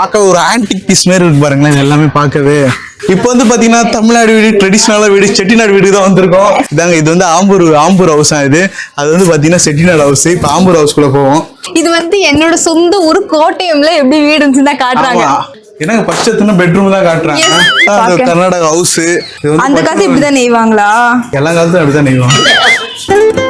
பார்க்க ஒரு antique piece மாதிரி இருக்கு பாருங்களேன் இது எல்லாமே பார்க்கவே. இப்போ வந்து பாத்தீங்கன்னா தமிழ்நாடு வீடு ட்ரெடிஷ்னலா வீடு செட்டிநாடு வீடு தான் வந்திருக்கோம். இதாங்க இது வந்து ஆம்பூர் ஆம்பூர் ஹவுஸ் தான் இது. அது வந்து பாத்தீங்கன்னா செட்டிநாடு ஹவுஸ் இப்போ ஆம்பூர் ஹவுஸ்க்குள்ள போவோம். இது வந்து என்னோட சொந்த ஊர் கோட்டயம்ல எப்படி வீடு தான் காட்டுறாங்க. என்னங்க ஃபர்ஸ்ட் எத்தனை பெட்ரூம் தான் காட்டுறாங்க. கர்நாடகா ஹவுஸ் அந்த காலத்து இப்படிதான் நெய்வாங்களா? எல்லா காலத்தும் அப்படிதான் நெய்வோம்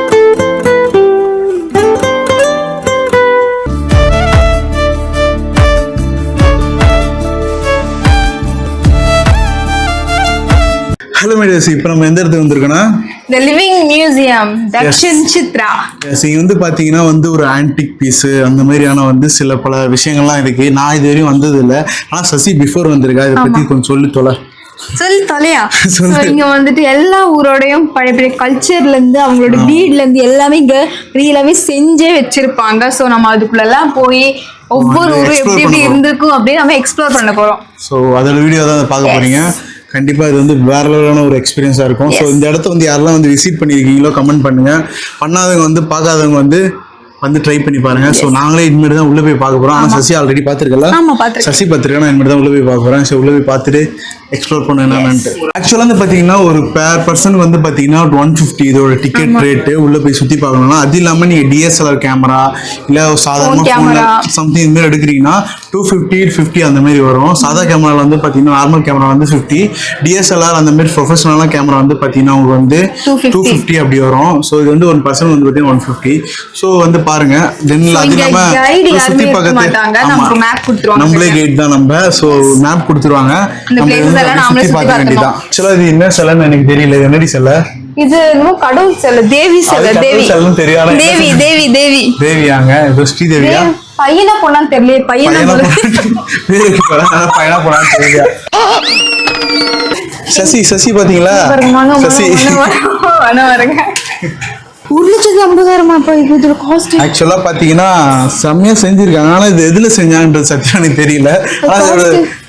ஹலோ மேடியஸ் இப்போ நம்ம எந்த இடத்துக்கு வந்திருக்கோம்னா? The living museum Dakshin Chitra Yes, இங்க வந்து பாத்தீங்கன்னா வந்து ஒரு ஆன்டிக் பீஸ் அந்த மாதிரியான வந்து சில பல விஷயங்கள்லாம் இருக்கு. நான் இது வரையும் வந்தது இல்ல ஆனா சசி பிஃபோர் வந்திருக்கா? இதை பத்தி கொஞ்சம் சொல்லி தொலை. சொல்லி தொலையா? இங்க வந்துட்டு எல்லா ஊரோடையும் பழைய பழைய கல்ச்சர்ல இருந்து அவங்களோட வீட்ல இருந்து எல்லாமே இங்க ரியலாவே செஞ்சே வச்சிருப்பாங்க. சோ நம்ம அதுக்குள்ள எல்லாம் போய் ஒவ்வொரு ஊரும் எப்படி எப்படி. இருந்திருக்கும் அப்படின்னு நம்ம எக்ஸ்ப்ளோர் பண்ண போறோம். ஸோ அதோட வீடியோ தான் பார்க்க போறீங்க. கண்டிப்பா இது வந்து வேற லெவலான ஒரு எக்ஸ்பீரியன்ஸா இருக்கும். ஸோ இந்த இடத்த வந்து யாரெல்லாம் வந்து விசிட் பண்ணியிருக்கீங்களோ கமெண்ட் பண்ணுங்க. பண்ணாதவங்க வந்து பார்க்காதவங்க வந்து வந்து ட்ரை பண்ணி பாருங்க. ஸோ நாங்களே இனிமேல் தான் உள்ள போய் பார்க்க போறோம். ஆனால் சசி ஆல்ரெடி பார்த்துருக்கல சசி பார்த்துருக்கேன்? நான் இனிமேல் தான் உள்ள போய் பார்க்க போறேன். ஸோ உள்ள போய் பார்த்துட்டு எக்ஸ்ப்ளோர் பண்ண என்னன்ட்டு ஆக்சுவலாக வந்து பார்த்தீங்கன்னா ஒரு பேர் பர்சன் வந்து பார்த்தீங்கன்னா ஒன் ஃபிஃப்டி இதோட டிக்கெட் ரேட்டு உள்ள போய் சுற்றி பார்க்கணும்னா அது இல்லாமல் நீங்கள் டிஎஸ்எல்ஆர் கேமரா இல்லை சாதாரண Phone camera. ஃபோனில் சம்திங் இந்த மாதிரி எடுக்கிறீங்கன்னா டூ ஃபிஃப்டி ஃபிஃப்டி அந்த மாதிரி வரும். சாதா கேமராவில் வந்து பார்த்தீங்கன்னா நார்மல் கேமரா வந்து ஃபிஃப்டி டிஎஸ்எல்ஆர் அந்த மாதிரி ப்ரொஃபஷனலான கேமரா வந்து பார்த்தீங்கன்னா உங்களுக்கு வந்து 250. டூ ஃபிஃப்டி அப்படி வரும். ஸோ இது வந்து ஒரு பர்சன் வந்து பார்த்தீங்கன்னா ஒன் ஃபிஃப்டி ஸோ வந்து பாருங்க. தென் So, அது இல்லாமல் சுற்றி கொடுத்துருவாங்க நம்மளே? கைட் தான் நம்ம. ஸோ மேப் கொடுத்துருவாங்க. நம்ம நாமளே சுத்தி பார்க்க வேண்டியதான் இது என்ன சிலைன்னு எனக்கு தெரியல இது என்னடி சிலை இது என்னமோ கடவுள் சிலை தேவி சிலை அது தேவி என்ன தேவி? தேவி தேவி தேவியாங்க இது ஸ்ரீதேவியா தேவி. பையனா பொண்ணான்னு தெரியல பையனா பையனா போறான்னு தெரியல சசி சசி பாத்தீங்களா சசி வாருங்க. ஒரு லட்சத்தி ஐம்பதாயிரமா இப்ப இது இதோட காஸ்ட் ஆக்சுவலா பாத்தீங்கன்னா செம்மையா செஞ்சிருக்காங்க. ஆனா இது எதுல செஞ்சாங்கன்றது சத்தியம் எனக்கு தெரியல ஆனா இதோட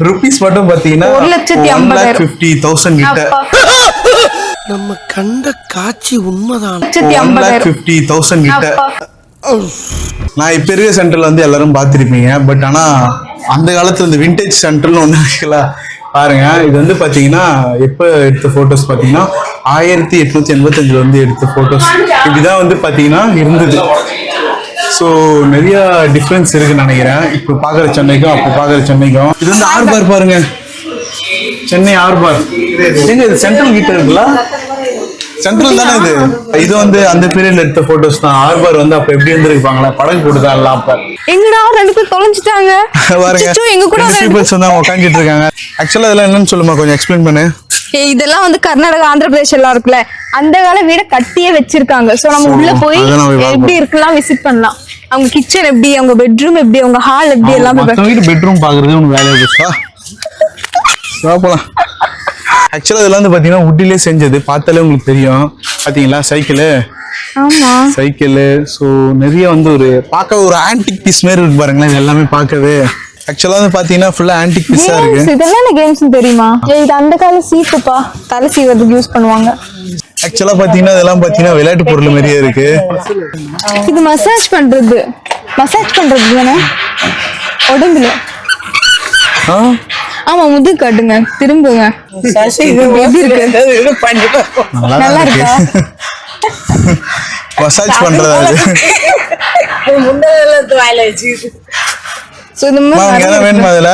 ருபீஸ் மட்டும் பாத்தீங்கன்னா ஒரு லட்சத்தி ஐம்பதாயிரம். ஃபிஃப்டி தௌசண்ட் கிட்ட. நம்ம கண்ட காட்சி உண்மைதான். ஒன் லேக் ஃபிஃப்டி தௌசண்ட் கிட்ட. நான் இப்போ இருக்க சென்டர்ல வந்து எல்லாரும் பார்த்துருப்பீங்க. பட் ஆனா அந்த காலத்துல இந்த விண்டேஜ் சென்டர்னு ஒன்று இருக்குல்ல பாருங்க இது வந்து பாத்தீங்கன்னா எப்போ எடுத்த போட்டோஸ் பாத்தீங்கன்னா ஆயிரத்தி எட்நூத்தி எண்பத்தஞ்சுல வந்து எடுத்த போட்டோஸ் இப்படிதான் வந்து பாத்தீங்கன்னா இருந்தது. ஸோ நிறைய டிஃப்ரென்ஸ் இருக்குன்னு நினைக்கிறேன். இப்போ பார்க்குற சென்னைக்கும் அப்போ பார்க்குற சென்னைக்கும். இது வந்து ஆர்பார் பாருங்க. சென்னை ஆர்பார் எங்க இது? சென்ட்ரல் கிட்ட இருக்குல்ல? சென்ட்ரல் தானே இது? இது வந்து அந்த பீரியட்ல எடுத்த போட்டோஸ் தான். ஆர்பார் வந்து அப்ப எப்படி இருந்திருப்பாங்களா? படகு போட்டுதான் அப்ப. எங்கடா? ரெண்டு பேர் தொலைஞ்சிட்டாங்க. பாருங்க. எங்க கூட பீப்புள்ஸ் வந்து உட்காந்துட்டு இருக்காங்க. ஆக்சுவலா இதெல்லாம் என்னன்னு சொல்லுமா? கொஞ்சம் எக்ஸ்பிளைன் பண்ணு. இதெல்லாம் வந்து கர்நாடகா ஆந்திர பிரதேஷ் எல்லாம் இருக்குல்ல. அந்த கால வீட கட்டியே வச்சிருக்காங்க. சோ நம்ம உள்ள போய். எப்படி இருக்கலாம் விசிட் பண்ணலாம். அவங்க கிச்சன் எப்படி அவங்க பெட்ரூம் எப்படி அவங்க ஹால் எப்படி எல்லாமே பெட்ரூம் பாக்குறது உனக்கு வேலையா போச்சா போலாம். ஆக்சுவலா இதெல்லாம் வந்து பாத்தீங்கன்னா உட்டிலே செஞ்சது. பார்த்தாலே உங்களுக்கு தெரியும். பாத்தீங்களா? சைக்கிள் ஆமா. சைக்கிள் ஸோ நிறைய வந்து ஒரு பார்க்க ஒரு ஆன்டிக் பீஸ் மாதிரி இருக்கு பாருங்களேன். இது எல்லாமே பார்க்கவே. ஆக்சுவலா வந்து பாத்தீங்கன்னா ஃபுல்லா ஆன்டிக் பீஸா இருக்கு. இதெல்லாம் என்ன கேம்ஸ் தெரியுமா? இது அந்த கால சீப்புப்பா தலை சீவறதுக்கு யூஸ் பண்ணுவாங்க. ஆக்சுவலா பாத்தீங்கன்னா இதெல்லாம் பாத்தீங்கன்னா விளையாட்டு பொருள் மாதிரியே இருக்கு. இது மசாஜ் பண்றது. மசாஜ் பண்றது தானே? உடம்புல. ஆ? ஆமா முது காட்டுங்க. திரும்புங்க. இது எப்படி இருக்கு. நல்லா நல்லா இருக்கு? மசாஜ் பண்றது அது. வேணுமா அதுல?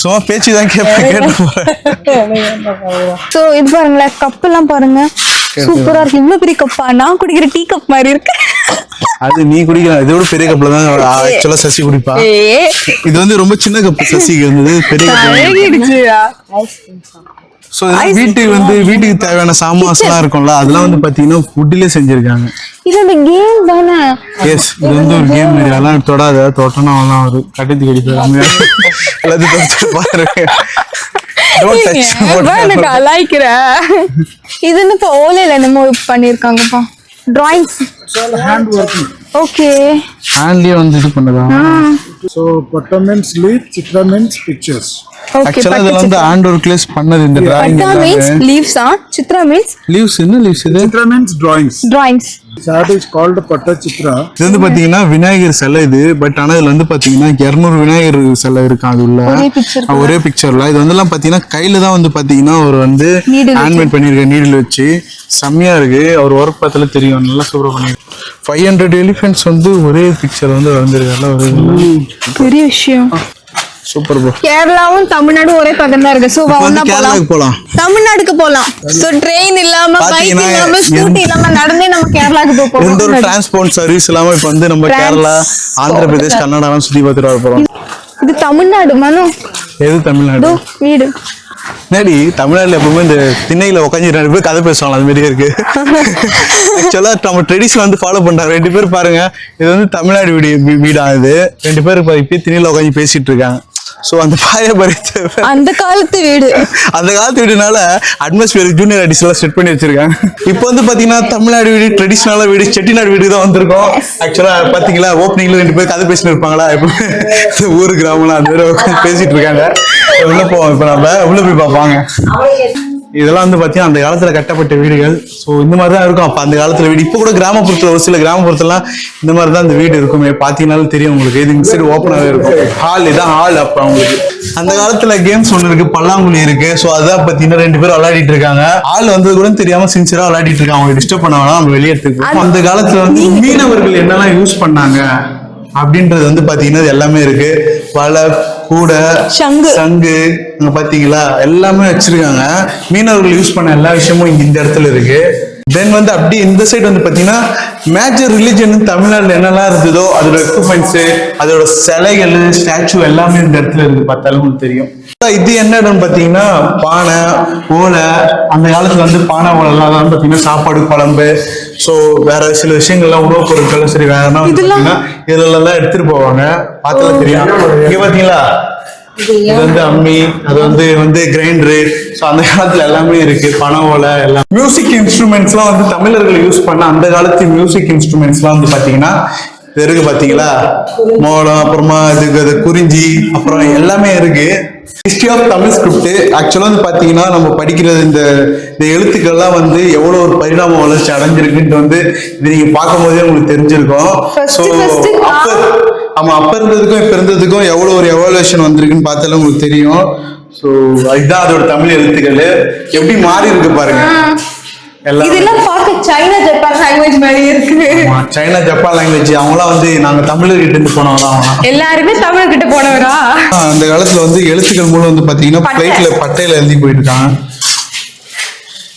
சும்மா பேச்சு தான் கேட்பேன் கேட்டு சோ இது பாருங்களேன் கப் எல்லாம் பாருங்க. சூப்பரா இருக்கு. இவ்வளவு பெரிய கப்பா நான் குடிக்கிற டீ கப் மாதிரி இருக்கு. அது நீ குடிக்கலாம் இதை விட பெரிய கப்ல தான் ஆக்சுவலா சசி குடிப்பா. இது வந்து ரொம்ப சின்ன கப் சசிக்கு இருந்தது பெரிய கப் ஸோ வீட்டுக்கு வந்து வீட்டுக்கு தேவையான சாமான்ஸ் எல்லாம் இருக்கும்ல அதெல்லாம் வந்து பாத்தீங்கன்னா ஃபுட்லயே செஞ்சிருக்காங்க. இது அந்த கேம் தானே? எஸ் இது வந்து ஒரு கேம் மாதிரி அதெல்லாம் தொடாத தொட்டனா அவெல்லாம் ஒரு கட்டத்து கடிப்பாரு எல்லாத்தையும் தொட்டு பாருங்க இது என்னப்பா ஓலையில என்னமோ பண்ணிருக்காங்கப்பா. டிராயிங்ஸ் ஓகே ஹேண்ட்லயே வந்து இது பண்ணதா? So Patta means leaf, Chitra means pictures. Okay ஆக்சுவலா இதுல வந்து ஹேண்ட் ஒர்க் கிளேஸ் பண்ணது இந்த டிராயிங் பட்டா மீன்ஸ் லீவ்ஸ் ஆ? சித்ரா மீன்ஸ் லீவ்ஸ் என்ன லீவ்ஸ் இது? Chitra means drawings. Drawings That is called Pattachitra. இது வந்து பாத்தீங்கன்னா விநாயகர் சிலை இது பட் ஆனா இதுல வந்து பாத்தீங்கன்னா இருநூறு விநாயகர் சிலை இருக்கு அது உள்ள. ஒரே பிக்சர்ல இது வந்து எல்லாம் பாத்தீங்கன்னா கையில தான் வந்து பாத்தீங்கன்னா அவர் வந்து Needle ஹேண்ட்மேட் பண்ணிருக்க நீடில் வச்சு. செம்மையா இருக்கு. அவர் ஒர்க் பார்த்தாலே தெரியும். நல்லா சூப்பரா பண்ணிருக்கு ஃபைவ் ஹண்ட்ரட் எலிஃபென்ட்ஸ் வந்து ஒரே பிக்சர் வந்து வந்திருக்கால ஒரு பெரிய விஷயம். சூப்பர் ப்ரோ கேரளாவும் தமிழ்நாடும் ஒரே பக்கம் தான் இருக்கு. சோ ஒன்னா போலாம். போலாம். தமிழ்நாடுக்கு போலாம். சோ ட்ரெயின் இல்லாம பைக் இல்லாம ஸ்கூட்டி இல்லாம நடந்தே நம்ம கேரளாக்கு ஒரு போறோம் டிரான்ஸ்போர்ட் சர்வீஸ் இல்லாம இப்ப வந்து நம்ம கேரளா ஆந்திர பிரதேஷ் கர்நாடகா சுத்தி பார்த்துட்டு வர போறோம். இது தமிழ்நாடு மனு. எது தமிழ்நாடு? வீடு. என்னடி தமிழ்நாட்டுல எப்பவுமே இந்த திண்ணையில உட்காந்து ரெண்டு பேர் கதை பேசுவாங்க அது மாதிரியே இருக்கு. ஆக்சுவலா நம்ம ட்ரெடிஷன் வந்து ஃபாலோ பண்றாங்க. ரெண்டு பேர் பாருங்க இது வந்து தமிழ்நாடு வீடு வீடா இது. ரெண்டு பேர் இப்ப இப்பயே திண்ணையில உட்காந்து பேசிட்டு இருக்காங்க. சோ அந்த பாரம்பரியத்தை அந்த காலத்து வீடு. அந்த காலத்து வீடுனால அட்மாஸ்பியர் ஜூனியர் ஆர்டிஸ்ட் எல்லாம் செட் பண்ணி வச்சிருக்காங்க. இப்போ வந்து பாத்தீங்கன்னா தமிழ்நாடு வீடு ட்ரெடிஷனலா வீடு செட்டிநாடு வீடு தான் வந்திருக்கோம். ஆக்சுவலா பாத்தீங்களா ஓப்பனிங்ல ரெண்டு பேர் கதை பேசிட்டு இருப்பாங்களா? இப்போ ஊரு கிராமம்லாம் அந்த மாதிரி பேசிட்டு இருக்காங்க. உள்ள போவோம் இப்போ நம்ம உள்ள போய் பார்ப்பாங்க இதெல்லாம் வந்து பாத்தீங்கன்னா அந்த காலத்துல கட்டப்பட்ட வீடுகள். ஸோ இந்த மாதிரி தான் இருக்கும். அப்ப அந்த காலத்துல வீடு இப்போ கூட கிராமப்புறத்துல ஒரு சில கிராமப்புறத்துலாம் இந்த மாதிரி தான் இந்த வீடு இருக்குமே. பாத்தீங்கன்னாலும் தெரியும் உங்களுக்கு. இது இந்த சைடு ஓப்பனாகவே இருக்கும். ஹால் இதான் ஹால் அப்ப அவங்களுக்கு. அந்த காலத்துல கேம்ஸ் ஒண்ணு இருக்கு பல்லாங்குழி இருக்கு. ஸோ அதான் பாத்தீங்கன்னா ரெண்டு பேரும் விளையாடிட்டு இருக்காங்க. ஆள் வந்தது கூட தெரியாம சின்சியரா விளையாடிட்டு இருக்காங்க. அவங்க டிஸ்டர்ப் பண்ண வேணாம் நம்ம வெளியே எடுத்துக்கோ அந்த காலத்துல வந்து மீனவர்கள் என்னெல்லாம் யூஸ் பண்ணாங்க? அப்படின்றது வந்து பாத்தீங்கன்னா இது எல்லாமே இருக்கு. வலை கூடை சங்கு. சங்கு பாத்தீங்களா? எல்லாமே வச்சிருக்காங்க. மீனவர்கள் யூஸ் பண்ண எல்லா விஷயமும் இங்க இந்த இடத்துல இருக்கு. தென் வந்து அப்படி இந்த சைடு வந்து பாத்தீங்கன்னா மேஜர் ரிலிஜன் தமிழ்நாட்டுல என்னெல்லாம் இருந்ததோ அதோட எக்யூப்மெண்ட்ஸ் அதோட சிலைகள் ஸ்டாச்சு எல்லாமே இந்த இடத்துல இருக்கு பார்த்தாலும் உங்களுக்கு தெரியும். இது என்ன இடம் பாத்தீங்கன்னா பானை ஓலை அந்த காலத்துல வந்து பானை ஓலை எல்லாம் தான் பாத்தீங்கன்னா சாப்பாடு குழம்பு. சோ வேற சில விஷயங்கள்லாம் உணவுப் பொருட்களும் சரி வேற என்ன வந்து பாத்தீங்கன்னா இதுல எல்லாம் எடுத்துட்டு போவாங்க. பார்த்தாலும் தெரியும். இங்க பாத்தீங்களா? இது வந்து அம்மி அது வந்து வந்து கிரைண்டரு ஸோ அந்த காலத்துல எல்லாமே இருக்கு. பனை ஓலை எல்லாம் மியூசிக் இன்ஸ்ட்ருமெண்ட்ஸ்லாம் வந்து தமிழர்கள் யூஸ் பண்ண அந்த காலத்து மியூசிக் இன்ஸ்ட்ருமெண்ட்ஸ்லாம் வந்து பாத்தீங்கன்னா இருக்கு பாத்தீங்களா? மோளம் அப்புறமா இதுக்கு அது குறிஞ்சி அப்புறம் எல்லாமே இருக்கு. ஹிஸ்டரி ஆஃப் தமிழ் ஸ்கிரிப்ட் ஆக்சுவலாக வந்து பாத்தீங்கன்னா நம்ம படிக்கிறது இந்த இந்த எழுத்துக்கள்லாம் வந்து எவ்வளவு ஒரு பரிணாம வளர்ச்சி அடைஞ்சிருக்குன்ட்டு வந்து இது நீங்க பார்க்கும் போதே உங்களுக்கு தெரிஞ்சிருக்கும். ஸோ அப்ப ஆமா அப்ப இருந்ததுக்கும் இப்ப இருந்ததுக்கும் எவ்வளவு ஒரு எவாலுவேஷன் வந்திருக்குன்னு பார்த்தாலும் உங்களுக்கு தெரியும். ஸோ இதுதான் அதோட தமிழ் எழுத்துக்கள். எப்படி மாறி இருக்கு பாருங்க. இதெல்லாம் பார்க்க சைனா ஜப்பான் லாங்குவேஜ் மாதிரி இருக்கு. சைனா ஜப்பான் லாங்குவேஜ் அவங்களாம் வந்து நாங்க தமிழர்கிட்ட இருந்து போனவங்க அவங்களாம் எல்லாருமே தமிழ் கிட்ட போனவரா அந்த காலத்துல வந்து எழுத்துக்கள் மூலம் வந்து பாத்தீங்கன்னா. பிளேட்ல பட்டையில எழுதி போயிட்டு இருக்காங்க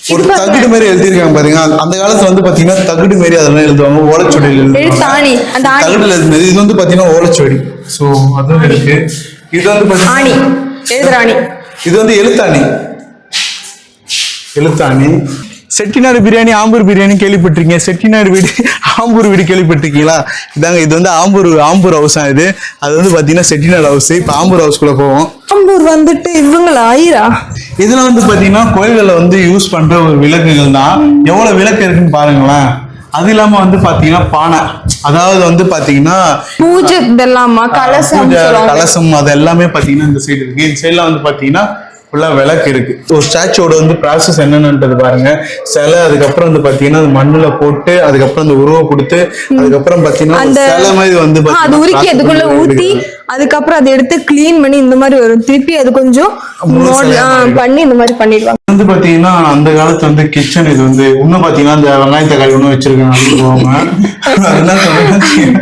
ஒரு தகுடு மாதிரி எழுதிருக்காங்க பாருங்க. அந்த- அந்த காலத்துல வந்து பாத்தீங்கன்னா தகுடு மாதிரி அதெல்லாம் எழுதுவாங்க. ஓலைச்சுவடியில் தகுடுல இது வந்து பாத்தீங்கன்னா ஓலைச்சுவடி. சோ அதுவும் இருக்கு. இது வந்து ஆணி. எழுதுறாணி இது வந்து எழுத்தாணி. எழுத்தாணி. செட்டிநாடு பிரியாணி ஆம்பூர் பிரியாணி கேள்விப்பட்டிருக்கீங்க. செட்டிநாடு வீடு ஆம்பூர் வீடு கேள்விப்பட்டிருக்கீங்களா? இதாங்க இது வந்து ஆம்பூர் ஆம்பூர் ஹவுஸ் இது. அது வந்து பாத்தீங்கன்னா செட்டிநாடு ஹவுஸ் இப்ப ஆம்பூர் ஹவுஸ்க்குள்ள போவோம். ஆம்பூர் வந்துட்டு இவங்களா ஐரா? இதுல வந்து பாத்தீங்கன்னா கோயில்கள்ல வந்து யூஸ் பண்ற ஒரு விளக்குகள் தான் எவ்வளவு விளக்கு இருக்குன்னு பாருங்களேன். அது இல்லாம வந்து பாத்தீங்கன்னா பானை. அதாவது வந்து பாத்தீங்கன்னா பூஜை இதெல்லாமா கலசம் கலசம் அது எல்லாமே பாத்தீங்கன்னா இந்த சைடு இருக்கு. இந்த சைடுல வந்து பாத்தீங்கன்னா ஃபுல்லா விளக்கு இருக்கு. ஒரு ஸ்டாச்சுவோட வந்து ப்ராசஸ் என்னென்னன்றது பாருங்க. சிலை அதுக்கப்புறம் வந்து பாத்தீங்கன்னா அது மண்ணுல போட்டு அதுக்கப்புறம் அந்த உருவம் கொடுத்து அதுக்கப்புறம் பாத்தீங்கன்னா சிலை மாதிரி வந்து அது உருக்கி அதுக்குள்ள எடுக்குது. அதுக்கப்புறம் அதை எடுத்து க்ளீன் பண்ணி இந்த மாதிரி வரும். திருப்பி அது கொஞ்சம். பண்ணி இந்த மாதிரி பண்ணிடுவாங்க. வந்து பாத்தீங்கன்னா அந்த காலத்துல வந்து கிச்சன் இது வந்து இன்னும் பாத்தீங்கன்னா இந்த வெங்காய தக்காளி ஒன்றும் வச்சிருக்காங்க அப்படின்னு போவாங்க அது என்ன சொல்றேன்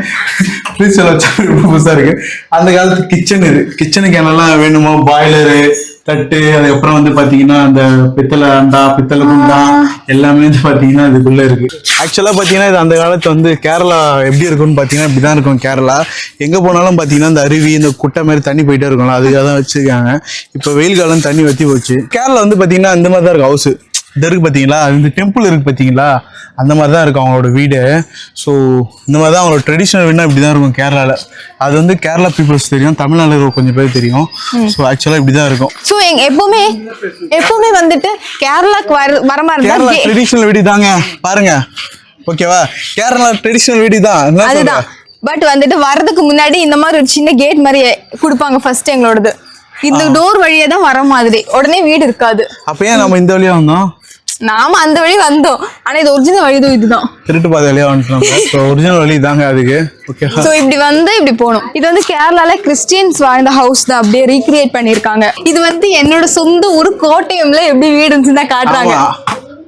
ஃப்ரீசர் வச்சா ரொம்ப புதுசா இருக்கு. அந்த காலத்து கிச்சன் இது. கிச்சனுக்கு என்னெல்லாம் வேணுமோ பாய்லரு தட்டு அதுக்கப்புறம் வந்து பாத்தீங்கன்னா அந்த பித்தளை அண்டா பித்தளை குண்டா எல்லாமே வந்து பாத்தீங்கன்னா இதுக்குள்ள இருக்கு. ஆக்சுவலா பாத்தீங்கன்னா இது அந்த காலத்து வந்து கேரளா எப்படி இருக்கும்னு பாத்தீங்கன்னா இப்படிதான் இருக்கும் கேரளா. எங்க போனாலும் பாத்தீங்கன்னா இந்த அருவி இந்த குட்டை மாதிரி தண்ணி போயிட்டே இருக்கும்ல அதுக்காக தான் வச்சிருக்காங்க. இப்ப வெயில் காலம் தண்ணி வத்தி போச்சு. கேரளா வந்து பாத்தீங்கன்னா இந்த மாதிரி தான் இருக்கும் ஹவுஸ் இது இருக்கு பாத்தீங்களா? இந்த டெம்பிள் இருக்கு பாத்தீங்களா? அந்த மாதிரி தான் இருக்கும் அவங்களோட வீடு. ஸோ இந்த மாதிரி தான் அவங்களோட ட்ரெடிஷ்னல் வீடுனா இப்படி தான் இருக்கும் கேரளால. அது வந்து கேரளா பீப்புள்ஸ் தெரியும் இருக்க கொஞ்சம் பேர் தெரியும். ஸோ ஆக்சுவலாக இப்படி தான் இருக்கும். சோ எங்க எப்பவுமே எப்பவுமே வந்துட்டு கேரளாக்கு வர வர மாதிரி கேரளா ட்ரெடிஷ்னல் வீடு தாங்க பாருங்க. ஓகேவா கேரளா ட்ரெடிஷ்னல் வீடு தான்? அதுதான். பட் வந்துட்டு வர்றதுக்கு முன்னாடி இந்த மாதிரி ஒரு சின்ன கேட் மாதிரி கொடுப்பாங்க ஃபர்ஸ்ட் எங்களோடது. இந்த டோர் வழியா தான் வர மாதிரி. உடனே வீடு இருக்காது. அப்ப ஏன் நம்ம இந்த வழியா வந்தோம்? நாம அந்த வழி வந்தோம். ஆனா இது ஒரிஜினல் வழி இதோ இதுதான். திருட்டு பாதை வழியா வந்துட்டோம் ஒரிஜினல் வழி தாங்க அதுக்கு. ஓகே சோ இப்படி வந்து இப்படி போகணும். இது வந்து கேரளால கிறிஸ்டியன்ஸ் வாழ்ந்த ஹவுஸ் தான். அப்படியே ரீக்ரியேட் பண்ணிருக்காங்க இது வந்து என்னோட சொந்த ஊர் கோட்டயம்ல எப்படி வீடு இருந்துச்சுன்னு தான் காட்டுறாங்க.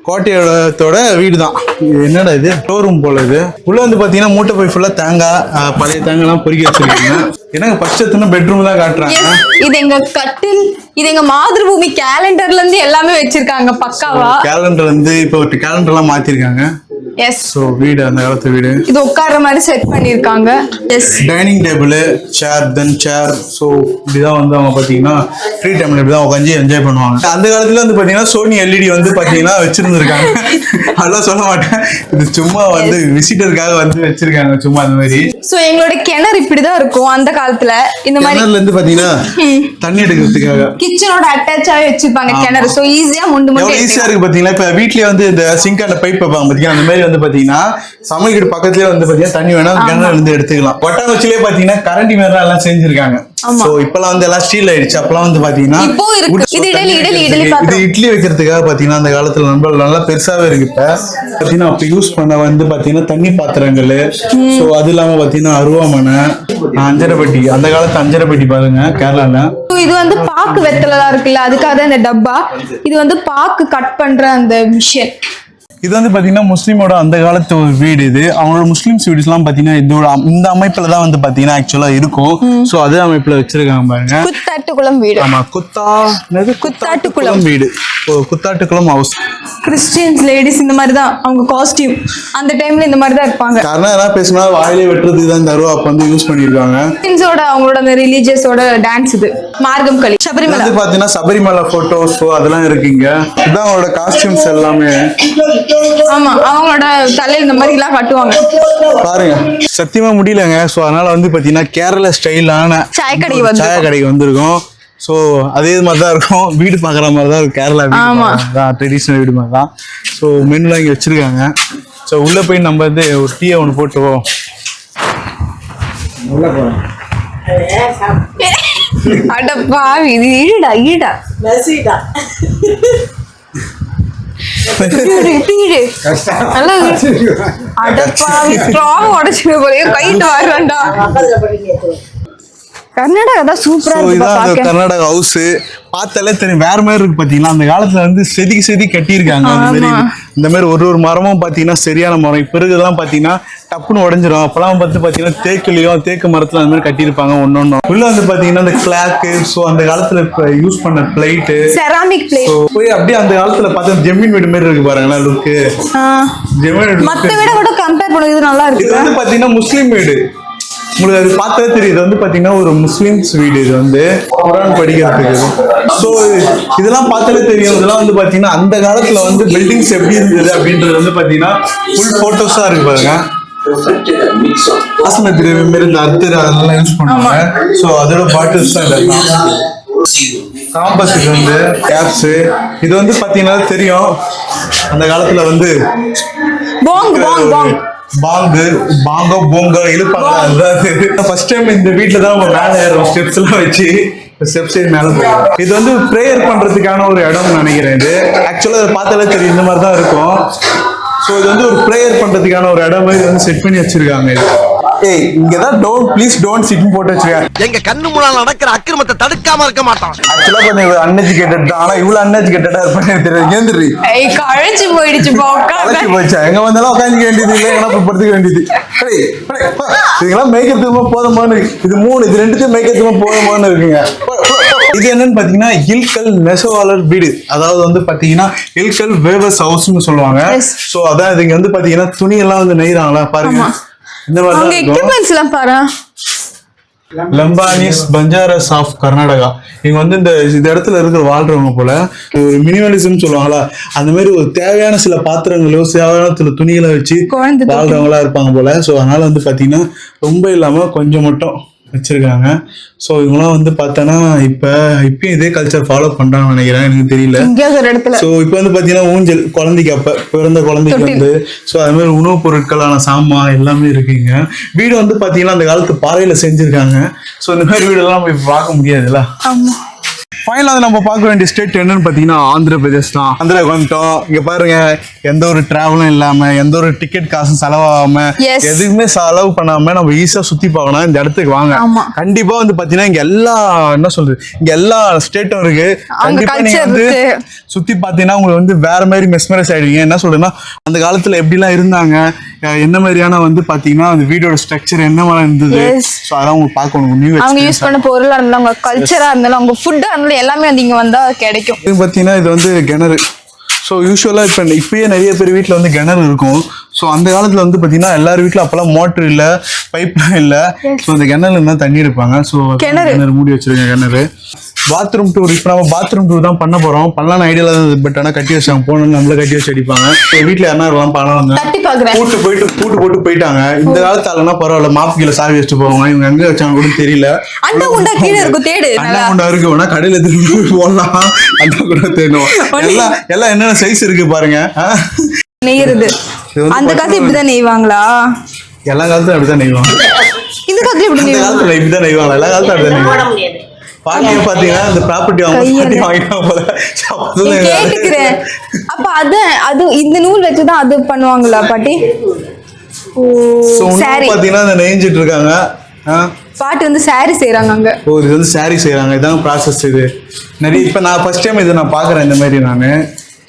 ஆமா கோட்டையோட வீடு தான் இது என்னடா இது? ஷோரூம் போல இது. உள்ள வந்து பாத்தீங்கன்னா மூட்டை போய் ஃபுல்லா தேங்காய் பழைய தேங்காய் எல்லாம் பொறுக்கி வச்சிருக்காங்க. என்னங்க ஃபர்ஸ்ட் எத்தனை பெட்ரூம் தான் காட்டுறாங்க? இது எங்க கட்டில் இது எங்க மாதிருபூமி கேலண்டர்ல இருந்து எல்லாமே வச்சிருக்காங்க பக்காவா? கேலண்டர் வந்து இப்போ கேலண்டர் எல்லாம் மாத்திருக்காங்க. எஸ் ஸோ வீடு அந்த காலத்து வீடு. இது உட்கார்ற மாதிரி செட் பண்ணிருக்காங்க yes dining table chair then chair so இப்படிதான் வந்து அவங்க பார்த்தீங்கன்னா ஃப்ரீ டைம்ல இப்படிதான் உட்காந்து என்ஜாய் பண்ணுவாங்க. அந்த காலத்துல வந்து பார்த்தீங்கன்னா சோனி எல்இடி வந்து பார்த்தீங்கன்னா வச்சிருந்துருக்காங்க. அதெல்லாம் சொல்ல மாட்டேன். இது சும்மா வந்து விசிட்டருக்காக வந்து வச்சிருக்காங்க சும்மா அந்த மாதிரி. சோ எங்களோட கிணறு இப்படிதான் இருக்கும் அந்த காலத்துல. இந்த மாதிரி கிணறுல இருந்து பார்த்தீங்கன்னா தண்ணி எடுக்கிறதுக்காக. கிச்சனோட அட்டாச்சாவே வச்சிருப்பாங்க கிணறு. சோ ஈஸியா முண்டு முண்டு ஈஸியா இருக்கு பாத்தீங்களா இப்ப வீட்லயே வந்து இந்த சிங்க் அந்த பைப் வைப்பாங்க பாத்தீங்கன்னா அந்த மாதிரி வந்து பாத்தீங்கன்னா சமையல் வீடு பக்கத்துலயே வந்து பாத்தீங்கன்னா தண்ணி வேணா கிணறுல இருந்து எடுத்துக்கலாம். கொட்டாங்குச்சிலே பாத்தீங்கன்னா கரண்டி மாதிரி எல்லாம் செஞ்சிருக்காங்க. சோ இப்பெல்லாம் வந்து எல்லாம் ஸ்டீல் ஆயிடுச்சு. அப்பெல்லாம் வந்து பாத்தீங்கன்னா இது இட்லி, வைக்கிறதுக்காக பாத்தீங்கன்னா அந்த காலத்துல நம்ம நல்லா பெருசாவே இருக்கு. இப்ப பாத்தீங்கன்னா அப்ப யூஸ் பண்ண வந்து பாத்தீங்கன்னா தண்ணி பாத்திரங்கள். சோ அது இல்லாம பாத்தீங்கன்னா அருவாமனை அஞ்சரை பெட்டி அந்த காலத்து அஞ்சரை பெட்டி பாருங்க கேரளால. இது வந்து பாக்கு வெத்தலாம் இருக்குல்ல அதுக்காக இந்த டப்பா. இது வந்து பாக்கு கட் பண்ற அந்த மிஷின் இது வந்து பாத்தீங்கன்னா முஸ்லீமோட அந்த காலத்து ஒரு வீடு இது. அவங்களோட முஸ்லீம்ஸ் வீடுஸ் எல்லாம் பாத்தீங்கன்னா இதோட இந்த அமைப்புல தான் வந்து பாத்தீங்கன்னா ஆக்சுவலா இருக்கும். சோ அதே அமைப்புல வச்சிருக்காங்க பாருங்க. குத்தாட்டுக்குளம் வீடு. ஆமா குத்தா குத்தாட்டுக்குளம். வீடு. குத்தாட்டுக்குளம் ஹவுஸ் கிறிஸ்டியன்ஸ் லேடிஸ் இந்த மாதிரி தான் அவங்க காஸ்டியூம் அந்த டைம்ல இந்த மாதிரி தான் இருப்பாங்க. காரணம் என்ன பேசினா வாயிலே வெட்டுறதுக்கு தான் இந்த அருவா அப்ப வந்து யூஸ் பண்ணிருக்காங்க கிறிஸ்டியன்ஸோட அவங்களோட அந்த ரிலீஜியஸோட டான்ஸ் இது. மார்க்கம் களி. சபரிமலை. பாத்தீங்கன்னா சபரிமலை போட்டோஸ் அதெல்லாம் இருக்குங்க இதான் அவங்களோட காஸ்டியூம்ஸ் எல்லாமே. ஆமா அவங்களோட தலையில இந்த மாதிரி எல்லாம் கட்டுவாங்க. பாருங்க சத்தியமா முடியலங்க. ஸோ அதனால வந்து பாத்தீங்கன்னா கேரள ஸ்டைலான சாய கடைக்கு வந்து சாய கடைக்கு வந்திருக்கோம். ஸோ அதே மாதிரி தான் இருக்கும். வீடு பார்க்குற மாதிரி தான் இருக்கும். கேரளா வீடு தான் ட்ரெடிஷ்னல் வீடு மாதிரி தான் ஸோ மெனுலாம் இங்கே வச்சிருக்காங்க. ஸோ உள்ளே போய் நம்ம வந்து ஒரு டீயை ஒன்று போட்டுவோம் அட பாவி இது ஈடா ஈடா இப்படி இரு, இப்படி இரு. நல்லா இரு. அட பாவி ஸ்ட்ராங் உடைச்சு போய் கைட்டு வரவேண்டா கர்நாடகா தான் சூப்பரா இருக்கு கர்நாடகா ஹவுஸ் பார்த்தாலே தெரியும் வேற மாதிரி இருக்கு பார்த்தீங்களா அந்த காலத்துல வந்து செதுக்கி செதுக்கி கட்டியிருக்காங்க. அந்த மாதிரி. இந்த மாதிரி ஒரு ஒரு மரமும் பார்த்தீங்கன்னா சரியான மரம். இப்போ இருக்கிறதெல்லாம் பார்த்தீங்கன்னா டப்புன்னு உடஞ்சிரும். அப்பெல்லாம் பார்த்து பார்த்தீங்கன்னா தேக்குலையும் தேக்கு மரத்துல அந்த மாதிரி கட்டியிருப்பாங்க ஒன்னொன்னும் உள்ள வந்து பார்த்தீங்கன்னா அந்த கிளாக்கு ஸோ அந்த காலத்துல யூஸ் பண்ண பிளைட்டு செராமிக் பிளேட் போய் அப்படியே அந்த காலத்துல பார்த்தா ஜெமீன் வீடு மாதிரி இருக்கு பாருங்களேன் லுக்கு ஜெமீன் வீடு மத்த look. விட கூட கம்பேர் பண்ணது இது நல்லா இது இருக்கு வந்து பாத்தீங்கன்னா முஸ்லீம் வீடு. உங்களுக்கு அது பார்த்தாலே தெரியும் இது வந்து பார்த்தீங்கன்னா ஒரு முஸ்லீம்ஸ் வீடு. இது வந்து குரான் படிக்கிறதுக்கு. ஸோ இதெல்லாம் பார்த்தாலே தெரியும். இதெல்லாம் வந்து பார்த்தீங்கன்னா அந்த காலத்தில் வந்து பில்டிங்ஸ் எப்படி இருந்தது அப்படின்றது வந்து பார்த்தீங்கன்னா ஃபுல் ஃபோட்டோஸாக இருக்கு பாருங்க. வாசனை திரவியம் மாரி இந்த அத்தர் அதெல்லாம் யூஸ் பண்ணுவாங்க. ஸோ அதோட பாட்டில்ஸ் தான் இதெல்லாம். காம்பஸ் இது வந்து கேப்ஸ் இது வந்து பார்த்தீங்கன்னா தெரியும். அந்த காலத்தில் வந்து பாங் பாங் பாங் பாங்கு பாங்கோ போங்கோ இழுப்பாங்க. அதாவது ஃபர்ஸ்ட் டைம் இந்த வீட்டில் தான் நம்ம மேலே ஏறும் ஸ்டெப்ஸ் எல்லாம் வச்சு ஸ்டெப்ஸ் மேலே போகும் இது வந்து ப்ரேயர் பண்றதுக்கான ஒரு இடம்னு நினைக்கிறேன் இது. ஆக்சுவலாக அதை பார்த்தாலே தெரியும் இந்த மாதிரி தான் இருக்கும். ஸோ இது வந்து ஒரு ப்ரேயர் பண்றதுக்கான ஒரு இடம் இது வந்து செட் பண்ணி வச்சிருக்காங்க இது. ஏய் இங்க தான் டோன்ட் ப்ளீஸ் டோன்ட் சிட்னு போட்டு வச்சிருக்காங்க எங்க கண்ணு முன்னால நடக்கிற அக்கிரமத்தை தடுக்காம இருக்க மாட்டான். ஆக்சுவலா கொஞ்சம் அன்எஜுகேட்டட் தான். ஆனா இவ்வளவு அன்எஜுகேட்டடா இருப்பேன் தெரியாது. ஏந்திரி. ஏய் கழைச்சு போயிடுச்சு பா கலக்கி போச்சா எங்க வந்தாலும் உட்காந்துக்க வேண்டியது இல்லை. படுத்துக்க வேண்டியது. ஏய். இதெல்லாம் மேய்க்கிறதுக்கு போதுமானு இது மூணு இது ரெண்டுத்தையும் மேய்க்கிறதுக்கு போதுமானு இருக்குங்க. இது என்னன்னு பாத்தீங்கன்னா இல்கல் நெசவாளர் வீடு. அதாவது வந்து பாத்தீங்கன்னா இல்கல் வேவஸ் ஹவுஸ்னு சொல்லுவாங்க. சோ அதான் இதுங்க வந்து பாத்தீங்கன்னா துணி எல்லாம் வந்து நெய்றாங்களா? பாருங்க. ஆமா. இந்த மாதிரி அவங்க எக்யூப்மெண்ட்ஸ் எல்லாம் பாரு? லம்பானிஸ் பஞ்சாரஸ் ஆஃப் கர்நாடகா இவங்க வந்து இந்த இந்த இடத்துல இருக்கிற வாழ்றவங்க போல ஒரு மினிமலிசம் சொல்லுவாங்களா அந்த மாதிரி ஒரு தேவையான சில பாத்திரங்களோ தேவையான சில துணிகளை வச்சு. வாழ்றவங்களா இருப்பாங்க போல. ஸோ அதனால வந்து பாத்தீங்கன்னா ரொம்ப இல்லாம கொஞ்சம் மட்டும் வச்சிருக்காங்க. ஸோ இவங்களாம் வந்து பார்த்தோன்னா இப்போ இப்பயும் இதே கல்ச்சர் ஃபாலோ பண்றாங்கன்னு நினைக்கிறேன். எனக்கு தெரியல. ஸோ இப்போ வந்து பார்த்தீங்கன்னா ஊஞ்சல் குழந்தைக்கு அப்போ பிறந்த குழந்தைக்கு. வந்து ஸோ அது மாதிரி உணவுப் பொருட்களான சாமான் எல்லாமே இருக்குங்க. வீடு வந்து பார்த்தீங்கன்னா அந்த காலத்து பாறையில் செஞ்சுருக்காங்க. ஸோ இந்த மாதிரி வீடெல்லாம் போய் பார்க்க முடியாதுல்ல? ஆமா. ஃபைனலாக நம்ம பார்க்க வேண்டிய ஸ்டேட் என்னன்னு பார்த்தீங்கன்னா ஆந்திர பிரதேஷ் தான் ஆந்திரா வந்துட்டோம் இங்க பாருங்க எந்த ஒரு டிராவலும் இல்லாம எந்த ஒரு டிக்கெட் காசும் செலவாகாம. எதுவுமே செலவு பண்ணாம நம்ம ஈஸியா சுத்தி பார்க்கணும். இந்த இடத்துக்கு வாங்க. கண்டிப்பா வந்து பாத்தீங்கன்னா இங்க எல்லா என்ன சொல்றது இங்க எல்லா ஸ்டேட்டும் இருக்கு. அவங்க கண்டிப்பா நீங்க வந்து இருக்கு. சுத்தி பாத்தீங்கன்னா உங்களுக்கு வந்து வேற மாதிரி மெஸ்மரைஸ் ஆயிடுவீங்க. என்ன சொல்றேன்னா அந்த காலத்துல எப்படிலாம் இருந்தாங்க என்ன மாதிரியான வந்து பாத்தீங்கன்னா அந்த வீடோட ஸ்ட்ரக்சர் என்ன மாதிரி இருந்தது. ஸோ அதெல்லாம் உங்களுக்கு பார்க்கணும். நியூ அவங்க யூஸ் பண்ண பொருளா இருந்தாலும் அவங்க கல்ச்சரா இருந்தாலும் அவங்க ஃபுட்டா அதனால எல்லாமே வந்து இங்க வந்தா கிடைக்கும். இது பார்த்தீங்கன்னா இது வந்து கிணறு. ஸோ யூஸ்வலாக இப்போ இப்பயே நிறைய பேர் வீட்டில் வந்து கிணறு இருக்கும். ஸோ அந்த காலத்தில் வந்து பார்த்தீங்கன்னா எல்லார் வீட்டில் அப்போல்லாம் மோட்டர் இல்லை பைப்லாம் இல்லை. ஸோ அந்த கிணறுல இருந்தால் தண்ணி எடுப்பாங்க. ஸோ கிணறு. மூடி வச்சிருக்கேன் கிணறு. பாத்ரூம் டூர் இப்போ நம்ம பாத்ரூம் டூர் தான் பண்ண போகிறோம் பண்ணலாம்னு ஐடியாவில் தான் பட் ஆனால் கட்டி வச்சாங்க. போகணும்னு நம்மள கட்டி வச்சு அடிப்பாங்க. வீட்டில் யாரா இருக்கலாம் பண்ணலாம் பாக்குறேன். கூட்டு போயிட்டு கூட்டு போட்டு போயிட்டாங்க. இந்த காலத்து ஆளுனா பரவாயில்ல மாப்பு கீழே சாவி வச்சுட்டு போவாங்க. இவங்க எங்க வச்சாங்க கூட தெரியல. அண்டா உண்டா கீழே இருக்கும் தேடு. இருக்கு வேணா கடையில திரும்பி போடலாம். அண்ணா கூட தேடும் எல்லாம் எல்லாம் என்னென்ன சைஸ் இருக்கு பாருங்க? நெய்யறது. அந்த காலத்துல இப்படிதான் நெய்வாங்களா? எல்லா காலத்துலயும் அப்படிதான் நெய்வாங்க. இந்த காலத்துல இப்படி அந்த நெய்வாங்க? காலத்துல இப்படிதான் நெய்வாங்க. எல்லா காலத்துலயும் அப்படிதான் நெய்வாங்க. பாட்டியும் பாத்தீங்கன்னா இந்த ப்ராப்பர்ட்டி வாங்க வாங்கிட்டாங்க போல. கேட்டுக்கிறேன். அப்ப அது அது இந்த நூல் வச்சுதான் அது பண்ணுவாங்களா பாட்டி? பாத்தீங்கன்னா இந்த நெய்ஞ்சிட்டு இருக்காங்க? பாட்டி வந்து சாரி செய்யறாங்க அங்க. ஓ இது வந்து saree செய்றாங்க. இதான் ப்ராசஸ் இது. நிறைய இப்போ நான் ஃபர்ஸ்ட் டைம் இதை நான் பார்க்குறேன் இந்த மாதிரி நான்.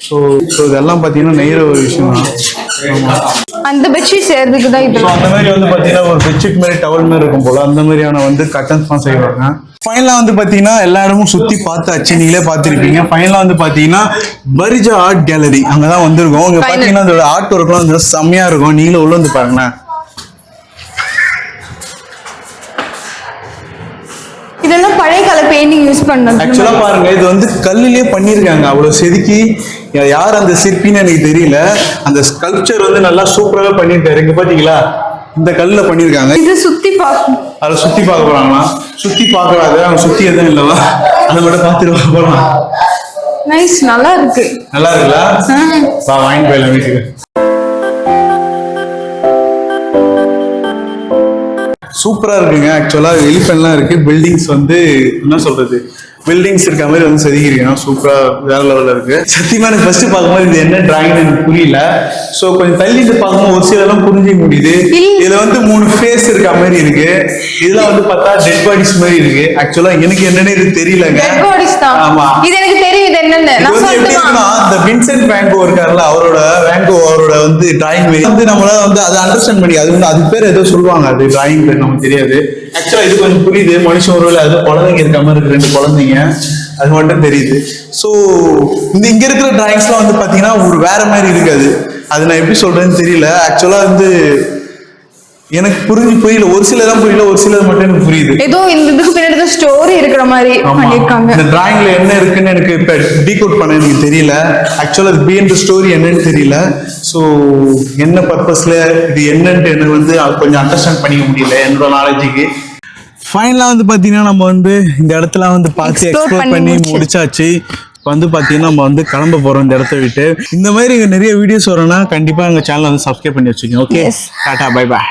ஸோ ஸோ இதெல்லாம் பார்த்தீங்கன்னா நெய்கிற ஒரு விஷயம் தான் அந்த பெட்ஷீட் செய்யறதுக்கு தான் இது. ஸோ அந்த மாதிரி வந்து பார்த்தீங்கன்னா ஒரு பெட்ஷீட் மாதிரி டவல் மாதிரி இருக்கும் போல அந்த மாதிரியான வந்து கட்டன்ஸ் தான் செய்வாங்க. ஃபைனலாக வந்து பார்த்தீங்கன்னா எல்லா இடமும் சுற்றி பார்த்தாச்சு. நீங்களே பார்த்துருப்பீங்க. ஃபைனலாக வந்து பார்த்தீங்கன்னா பரிஜா ஆர்ட் கேலரி அங்கே தான் வந்திருக்கோம். இங்கே. பார்த்தீங்கன்னா அதோட ஆர்ட் ஒர்க்லாம் வந்து செம்மையாக இருக்கும். நீங்களும் உள்ள வந்து பாருங்களேன். பெயிண்டிங் யூஸ் பண்ணது ஆக்சுவலா பாருங்க இது வந்து கல்லுலயே பண்ணிருக்காங்க. அவ்வளவு செதுக்கி யார் அந்த சிற்பின்னு எனக்கு தெரியல. அந்த ஸ்கல்ப்சர் வந்து நல்லா சூப்பராக பண்ணிருக்காரு இங்க பாத்தீங்களா? இந்த கல்லுல பண்ணிருக்காங்க. இது சுத்தி பார்க்கும் அதை சுத்தி பார்க்க போறாங்களா? சுத்தி பார்க்கறாங்க அவங்க சுத்தி எதுவும் இல்லவா? அதை மட்டும் பார்த்துட்டு போலாம். நைஸ் நல்லா இருக்கு. நல்லா இருக்குல்ல. வா வாங்கி போயிடலாம் வீட்டுக்கு. சூப்பரா இருக்குங்க. ஆக்சுவலா எலிஃபென்ட்லாம் இருக்கு. பில்டிங்ஸ் வந்து என்ன சொல்றது? பில்டிங்ஸ் இருக்க மாதிரி வந்து செதுக்கிருக்கேன் சூப்பரா வேற லெவல்ல இருக்கு. சத்தியமா எனக்கு ஃபர்ஸ்ட் பார்க்கும்போது இது என்ன டிராயிங் எனக்கு புரியல. சோ கொஞ்சம் தள்ளிட்டு பார்க்கும்போது ஒரு சிலதெல்லாம் புரிஞ்சிக்க முடியுது. இதுல வந்து மூணு ஃபேஸ் இருக்க மாதிரி இருக்கு. இதுல வந்து பார்த்தா டெட் பாடிஸ் மாதிரி இருக்கு. ஆக்சுவலா எனக்கு என்னன்னு இது தெரியலங்க. ஆமா. இது எனக்கு தெரியும் இது என்னன்னு இந்த வின்சென்ட் வேங்கோ இருக்காருல்ல அவரோட வேங்கோ அவரோட வந்து டிராயிங் வந்து நம்மளால வந்து அதை அண்டர்ஸ்டாண்ட் பண்ணி அது வந்து அது பேர் ஏதோ சொல்லுவாங்க அது டிராயிங் பேர் நமக்கு தெரியாது. ஆக்சுவலா இது கொஞ்சம் புரியுது. மனுஷன் ஒருவேளை அது குழந்தைங்க இருக்க மாதிரி இருக்கு ரெண்டு குழந்தைங்க. அது மட்டும் தெரியுது. ஸோ இந்த இங்க இருக்கிற டிராயிங்ஸ்லாம் வந்து பாத்தீங்கன்னா ஒரு வேற மாதிரி இருக்காது. அது நான் எப்படி சொல்றேன்னு தெரியல. ஆக்சுவலா வந்து எனக்கு புரிஞ்சு புரியல. ஒரு சிலதான் புரியல ஒரு சிலது மட்டும் எனக்கு புரியுது. ஏதோ இந்த இதுக்கு பின்னாடி ஸ்டோரி இருக்கிற மாதிரி. பண்ணிருக்காங்க இந்த டிராயிங்ல என்ன இருக்குன்னு எனக்கு இப்ப டீகோட் பண்ண எனக்கு தெரியல. ஆக்சுவலா அது பிஎன் ஸ்டோரி என்னன்னு தெரியல. ஸோ என்ன பர்பஸ்ல இது என்னன்ட்டு எனக்கு வந்து அது கொஞ்சம் அண்டர்ஸ்டாண்ட் பண்ணிக்க முடியல என்னோட நாலேஜுக்கு ஃபைனலாக வந்து பார்த்தீங்கன்னா நம்ம வந்து இந்த இடத்துல வந்து பார்த்து எக்ஸ்ப்ளோர் பண்ணி பண்ணி முடிச்சு. முடிச்சாச்சு. இப்போ வந்து பார்த்தீங்கன்னா நம்ம வந்து கிளம்ப போகிறோம் இந்த இடத்த விட்டு. இந்த மாதிரி இங்கே நிறைய வீடியோஸ் வரும்னா கண்டிப்பாக எங்கள் சேனலை வந்து சப்ஸ்கிரைப் பண்ணி வச்சுக்கோங்க okay Yes. Tata bye bye